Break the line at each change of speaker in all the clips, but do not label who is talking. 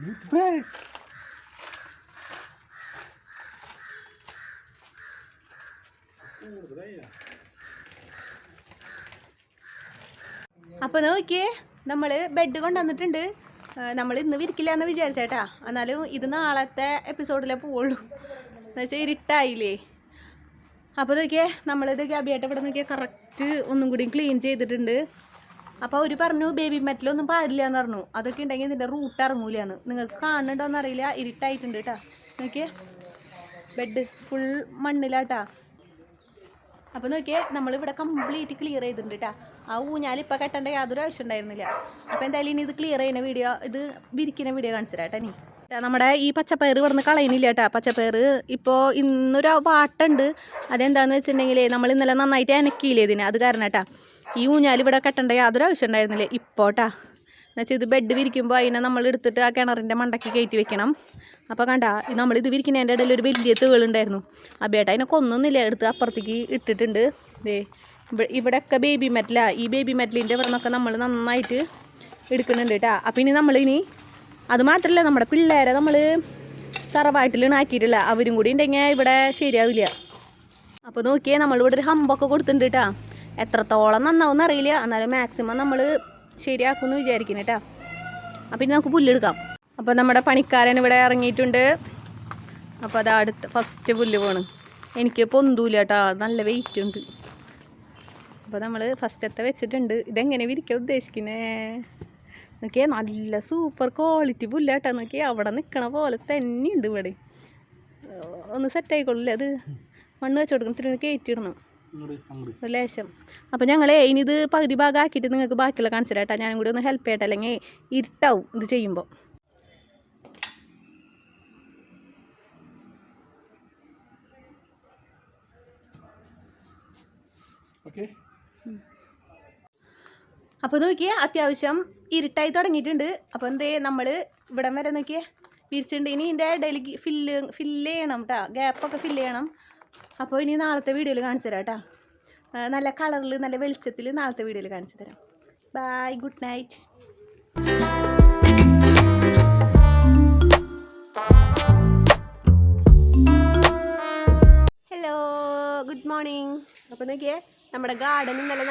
Lütfen.
അപ്പൊ നോക്കിയേ നമ്മൾ ബെഡ് കൊണ്ടുവന്നിട്ടുണ്ട്. നമ്മൾ ഇന്ന് വിരിക്കില്ല എന്ന് വിചാരിച്ചേട്ടാ. എന്നാലും ഇത് നാളത്തെ എപ്പിസോഡിലേ പോവുള്ളൂ. എന്നുവെച്ചാൽ ഇരിട്ടായില്ലേ. അപ്പോൾ നോക്കിയേ നമ്മളിത് ഗബിയായിട്ട് ഇവിടെ നോക്കിയാൽ കറക്റ്റ് ഒന്നും കൂടി ക്ലീൻ ചെയ്തിട്ടുണ്ട്. അപ്പോൾ അവർ പറഞ്ഞു ബേബി മെറ്റലൊന്നും പാടില്ല എന്ന് പറഞ്ഞു. അതൊക്കെ ഉണ്ടെങ്കിൽ ഇതിന്റെ റൂട്ട് ഇറങ്ങൂലെന്ന്. നിങ്ങൾക്ക് കാണുന്നുണ്ടോയെന്ന് അറിയില്ല. ഇരുട്ടായിട്ടുണ്ട് കേട്ടാ. നോക്കിയേ. ബെഡ് ഫുൾ മണ്ണിലാട്ടാ. അപ്പോൾ നോക്കിയേ നമ്മളിവിടെ കംപ്ലീറ്റ് ക്ലിയർ ചെയ്തിട്ടുണ്ട് കേട്ടോ ആ ഊഞ്ഞാൽ ഇപ്പോൾ കെട്ടേണ്ട യാതൊരു ആവശ്യം ഉണ്ടായിരുന്നില്ല. അപ്പോൾ എന്തായാലും ഇനി ഇത് ക്ലിയർ ചെയ്യുന്ന വീഡിയോ ഇത് വിരിക്കുന്ന വീഡിയോ കാണിച്ചു തരാം കേട്ടോ നീ. നമ്മുടെ ഈ പച്ചപ്പയർ ഇവിടുന്ന് കളയുന്നില്ല കേട്ടോ. പച്ചപ്പയർ ഇപ്പോൾ ഇന്നൊരു വാട്ടുണ്ട്. അതെന്താണെന്ന് വെച്ചിട്ടുണ്ടെങ്കിൽ നമ്മൾ ഇന്നലെ നന്നായിട്ട് അനക്കിയില്ലേ ഇതിന്? അത് കാരണം കേട്ടോ. ഈ ഊഞ്ഞാൽ ഇവിടെ കെട്ടേണ്ട യാതൊരു ആവശ്യം ഉണ്ടായിരുന്നില്ല. ഇപ്പോൾ കേട്ടാ എന്നുവെച്ചാൽ ഇത് ബെഡ് വിരിക്കുമ്പോൾ അതിനെ നമ്മൾ എടുത്തിട്ട് ആ കിണറിന്റെ മണ്ടയ്ക്ക് കയറ്റി വെക്കണം. അപ്പോൾ കണ്ട നമ്മളിത് വിരിക്കുന്നതിന്റെ ഇടയിൽ ഒരു വലിയ തേളുണ്ടായിരുന്നു ആ ബേട്ട അതിനെ കൊന്നൊന്നുമില്ല. എടുത്ത് അപ്പുറത്തേക്ക് ഇട്ടിട്ടുണ്ട്. ദേ ഇവിടെ ഇവിടെയൊക്കെ ബേബി മെറ്റലാണ് ഈ ബേബി മെറ്റലിന്റെ ഇവിടെ നിന്നൊക്കെ നമ്മൾ നന്നായിട്ട് എടുക്കുന്നുണ്ട് കേട്ടോ. അപ്പം ഇനി നമ്മളിനി അത് മാത്രമല്ല നമ്മുടെ പിള്ളേരെ നമ്മൾ തറവാട്ടിലാണ് ഉണ്ടാക്കിയിട്ടില്ല അവരും കൂടി ഉണ്ടെങ്കിൽ ഇവിടെ ശരിയാവില്ല. അപ്പോൾ നോക്കിയേ നമ്മളിവിടെ ഒരു ഹമ്പൊക്കെ കൊടുത്തിട്ടുണ്ട് കേട്ടോ എത്രത്തോളം നന്നാവും അറിയില്ല. എന്നാലും മാക്സിമം നമ്മൾ ശരിയാക്കുമെന്ന് വിചാരിക്കുന്നു കേട്ടോ അപ്പം ഇനി നമുക്ക് പുല്ലെടുക്കാം അപ്പോൾ നമ്മുടെ പണിക്കാരൻ ഇവിടെ ഇറങ്ങിയിട്ടുണ്ട്. അപ്പോൾ അത് അടുത്ത ഫസ്റ്റ് പുല്ല് പോണ്. എനിക്ക് പൊന്തൂല കേട്ടോ നല്ല വെയിറ്റ് ഉണ്ട്. അപ്പോൾ നമ്മൾ ഫസ്റ്റത്തെ വെച്ചിട്ടുണ്ട്. ഇതെങ്ങനെ വിരിക്കാൻ ഉദ്ദേശിക്കുന്നേ? നോക്കിയേ നല്ല സൂപ്പർ ക്വാളിറ്റി പുല്ലാട്ടോ നോക്കിയേ അവിടെ നിൽക്കണ പോലെ തന്നെയുണ്ട് ഇവിടെ. ഒന്ന് സെറ്റ് ആയിക്കൊള്ളില്ലേ അത്? മണ്ണ് വെച്ച് കൊടുക്കണം. ഇത്തിരി കയറ്റിയിടണം. ലേശം. അപ്പോൾ ഞങ്ങളെ ഇനി ഇത് പകുതി ഭാഗം ആക്കിയിട്ട് നിങ്ങൾക്ക് ബാക്കിയുള്ള കാണിച്ചു തരാം ഞാനും കൂടി ഒന്ന് ഹെൽപ്പ് ചെയ്യട്ടെ. അല്ലെങ്കിൽ ഇരുട്ടാവും ഇത് ചെയ്യുമ്പോൾ
ഓക്കെ
അപ്പോൾ നോക്കിയേ അത്യാവശ്യം ഇരുട്ടായി തുടങ്ങിയിട്ടുണ്ട്. അപ്പോൾ എന്തേ നമ്മൾ ഇവിടം വരെ നോക്കിയേ പിരിച്ചിട്ടുണ്ട്. ഇനി ഇതിന്റെ ഇടയിലേക്ക് ഫില്ല് ഫില്ല് ചെയ്യണം കേട്ടോ ഗ്യാപ്പൊക്കെ ഫില്ല് ചെയ്യണം. അപ്പോൾ ഇനി നാളത്തെ വീഡിയോയിൽ കാണിച്ചു തരാം കേട്ടോ നല്ല കളറിൽ നല്ല വെളിച്ചത്തിൽ നാളത്തെ വീഡിയോയിൽ കാണിച്ചു തരാം. Bye good night hello good morning അപ്പോൾ നോക്കിയേ നമ്മുടെ ഗാർഡൻ ഇന്നലെ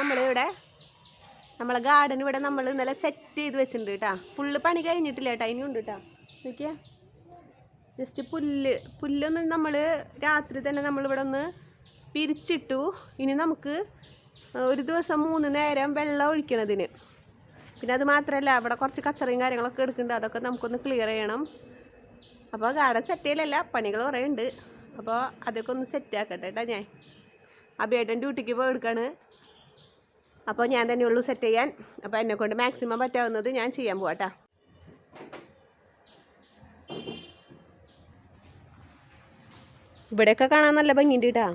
നമ്മളെ ഗാർഡൻ ഇവിടെ നമ്മൾ ഇന്നലെ സെറ്റ് ചെയ്ത് വെച്ചിട്ടുണ്ട് കേട്ടോ. ഫുള്ള് പണി കഴിഞ്ഞിട്ടില്ല കേട്ടോ. ഇനിയും ഉണ്ട് കേട്ടോ. നോക്കിയേ. ജസ്റ്റ് പുല്ല് പുല്ലൊന്ന് നമ്മൾ രാത്രി തന്നെ നമ്മളിവിടെ ഒന്ന് പിരിച്ചിട്ടു. ഇനി നമുക്ക് ഒരു ദിവസം മൂന്ന് നേരം വെള്ളം ഒഴിക്കണതിന്. പിന്നെ അത് മാത്രമല്ല അവിടെ കുറച്ച് കച്ചറയും കാര്യങ്ങളൊക്കെ എടുക്കുന്നുണ്ട്. അതൊക്കെ നമുക്കൊന്ന് ക്ലിയർ ചെയ്യണം. അപ്പോൾ ഗാർഡൻ സെറ്റ് ചെയ്യലല്ല പണികൾ കുറേ ഉണ്ട്. അപ്പോൾ അതൊക്കെ ഒന്ന് സെറ്റ് ആക്കട്ടെ കേട്ടോ ഞാൻ. അബിയേട്ടൻ ഡ്യൂട്ടിക്ക് പോയി എടുക്കാണ്. അപ്പോൾ ഞാൻ തന്നെ ഉള്ളൂ സെറ്റ് ചെയ്യാൻ. അപ്പോൾ എന്നെ കൊണ്ട് മാക്സിമം പറ്റാവുന്നത് ഞാൻ ചെയ്യാൻ പോവാട്ടാ ഇവിടെയൊക്കെ കാണാൻ നല്ല ഭംഗിയുണ്ട് കേട്ടാ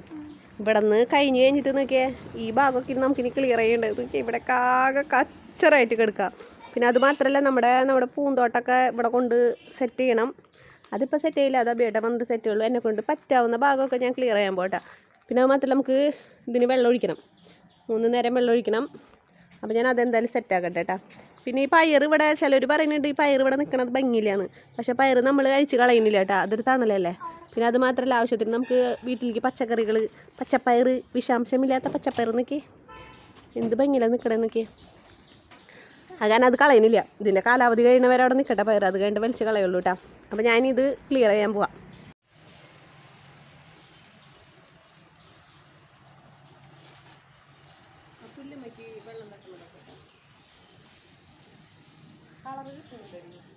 ഇവിടെ നിന്ന് കഴിഞ്ഞ് കഴിഞ്ഞിട്ട് നോക്കിയേ ഈ ഭാഗമൊക്കെ ഇനി നമുക്കിനി ക്ലിയർ ചെയ്യേണ്ടത് നോക്കിയാൽ ഇവിടെ ആകെ കച്ചറായിട്ട് കിടക്കുക പിന്നെ അത് മാത്രമല്ല നമ്മുടെ നമ്മുടെ പൂന്തോട്ടമൊക്കെ ഇവിടെ കൊണ്ട് സെറ്റ് ചെയ്യണം. അതിപ്പോൾ സെറ്റ് ചെയ്യില്ല അതാ ബേട്ട വന്ന് സെറ്റ് ചെയ്യുള്ളൂ. എന്നെ കൊണ്ട് പറ്റാവുന്ന ഭാഗമൊക്കെ ഞാൻ ക്ലിയർ ചെയ്യാൻ പോട്ടെ പിന്നെ അത് മാത്രമല്ല നമുക്ക് ഇതിന് വെള്ളം ഒഴിക്കണം. മൂന്ന് നേരം വെള്ളം ഒഴിക്കണം. അപ്പോൾ ഞാൻ അതെന്തായാലും സെറ്റാക്കട്ടെ കേട്ടോ പിന്നെ ഈ പയർ ഇവിടെ ചിലർ പറയുന്നുണ്ട് ഈ പയർ ഇവിടെ നിൽക്കണത് ഭംഗിയിലാണ് പക്ഷെ പയർ നമ്മൾ കഴിച്ച് കളയുന്നില്ല കേട്ടോ അതൊരു തണലല്ലേ. പിന്നെ അത് മാത്രമല്ല ആവശ്യത്തിന് നമുക്ക് വീട്ടിലേക്ക് പച്ചക്കറികൾ പച്ചപ്പയർ വിഷാംശമില്ലാത്ത പച്ചപ്പയർ നോക്കി എന്ത് ഭംഗിയിലാണ് നിൽക്കണേ നോക്കി അങ്ങനെ അത് കളയുന്നില്ല. ഇതിന്റെ കാലാവധി കഴിയുന്നവരവിടെ നിൽക്കട്ടെ പയർ അത് കഴിഞ്ഞിട്ട് വലിച്ച് കളയുള്ളൂ കേട്ടോ അപ്പോൾ ഞാനിത് ക്ലിയർ ചെയ്യാൻ പോവാം. Thank you.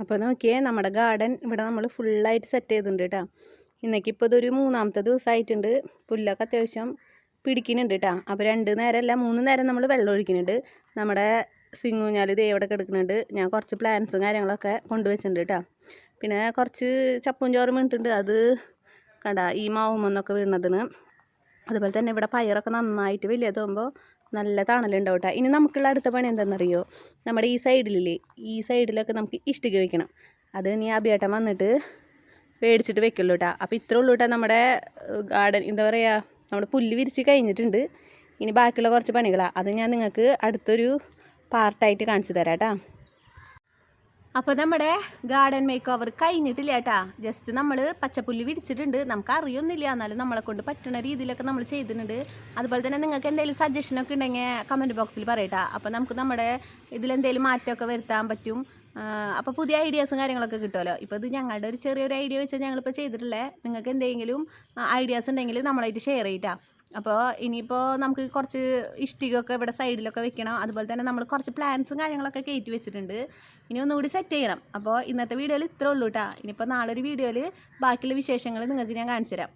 അപ്പോൾ നോക്കിയേ നമ്മുടെ ഗാർഡൻ ഇവിടെ നമ്മൾ ഫുള്ളായിട്ട് സെറ്റ് ചെയ്തിട്ടുണ്ട് കേട്ടോ ഇന്നേക്ക് ഇപ്പോൾ ഇതൊരു മൂന്നാമത്തെ ദിവസമായിട്ടുണ്ട് പുല്ലൊക്കെ അത്യാവശ്യം പിടിക്കുന്നുണ്ട് കേട്ടോ അപ്പോൾ രണ്ട് നേരമല്ല മൂന്ന് നേരം നമ്മൾ വെള്ളം ഒഴിക്കുന്നുണ്ട്. നമ്മുടെ സിങ്ങൂഞ്ഞാൽ ഇത് എവിടെ കിടക്കുന്നുണ്ട്. ഞാൻ കുറച്ച് പ്ലാന്റ്സും കാര്യങ്ങളൊക്കെ കൊണ്ടുവച്ചിട്ടുണ്ട് കേട്ടോ പിന്നെ കുറച്ച് ചപ്പും ചോറും വീണിട്ടുണ്ട്. അത് കണ്ട ഈ മാവുമെന്നൊക്കെ വീണതിന്. അതുപോലെ തന്നെ ഇവിടെ പയറൊക്കെ നന്നായിട്ട് വലിയതാകുമ്പോൾ നല്ല തണലുണ്ടാവും കേട്ടോ ഇനി നമുക്കുള്ള അടുത്ത പണി എന്താണെന്നറിയോ? നമ്മുടെ ഈ സൈഡിലില്ലേ ഈ സൈഡിലൊക്കെ നമുക്ക് ഇഷ്ടിക വെക്കണം. അത് ഇനി അഭിയേട്ടൻ വന്നിട്ട് മേടിച്ചിട്ട് വെക്കുള്ളൂ കേട്ടോ അപ്പോൾ ഇത്രേ ഉള്ളൂ കേട്ടോ നമ്മുടെ ഗാർഡൻ എന്താ പറയുക നമ്മുടെ പുല്ല് വിരിച്ച് കഴിഞ്ഞിട്ടുണ്ട്. ഇനി ബാക്കിയുള്ള കുറച്ച് പണികളാണ് അത് ഞാൻ നിങ്ങൾക്ക് അടുത്തൊരു പാർട്ടായിട്ട് കാണിച്ചു തരാം കേട്ടോ അപ്പോൾ നമ്മുടെ ഗാർഡൻ മേക്ക് ഓവർ കഴിഞ്ഞിട്ടില്ല കേട്ടാ ജസ്റ്റ് നമ്മൾ പച്ചപ്പുല്ല് വിരിച്ചിട്ടുണ്ട്. നമുക്ക് അറിയൊന്നുമില്ല എന്നാലും നമ്മളെ കൊണ്ട് പറ്റുന്ന രീതിയിലൊക്കെ നമ്മൾ ചെയ്തിട്ടുണ്ട്. അതുപോലെ തന്നെ നിങ്ങൾക്ക് എന്തെങ്കിലും സജഷനൊക്കെ ഉണ്ടെങ്കിൽ കമന്റ് ബോക്സിൽ പറയട്ടാ അപ്പോൾ നമുക്ക് നമ്മുടെ ഇതിലെന്തെങ്കിലും മാറ്റമൊക്കെ വരുത്താൻ പറ്റും. അപ്പോൾ പുതിയ ഐഡിയാസും കാര്യങ്ങളൊക്കെ കിട്ടുമല്ലോ. ഇപ്പോൾ ഇത് ഞങ്ങളുടെ ഒരു ചെറിയൊരു ഐഡിയ വെച്ച് ഞങ്ങളിപ്പോൾ ചെയ്തിട്ടുള്ളത്. നിങ്ങൾക്ക് എന്തെങ്കിലും ഐഡിയാസ് ഉണ്ടെങ്കിൽ നമ്മളായിട്ട് ഷെയർ ചെയ്യട്ടാ അപ്പോൾ ഇനിയിപ്പോൾ നമുക്ക് കുറച്ച് ഇഷ്ടികൊക്കെ ഇവിടെ സൈഡിലൊക്കെ വെക്കണം. അതുപോലെ തന്നെ നമ്മൾ കുറച്ച് പ്ലാൻസും കാര്യങ്ങളൊക്കെ കയറ്റി വെച്ചിട്ടുണ്ട്. ഇനി ഒന്നുകൂടി സെറ്റ് ചെയ്യണം. അപ്പോൾ ഇന്നത്തെ വീഡിയോയിൽ ഇത്രേ ഉള്ളൂ കേട്ടോ ഇനിയിപ്പോൾ നാളെ ഒരു വീഡിയോയിൽ ബാക്കിയുള്ള വിശേഷങ്ങൾ നിങ്ങൾക്ക് ഞാൻ കാണിച്ചു തരാം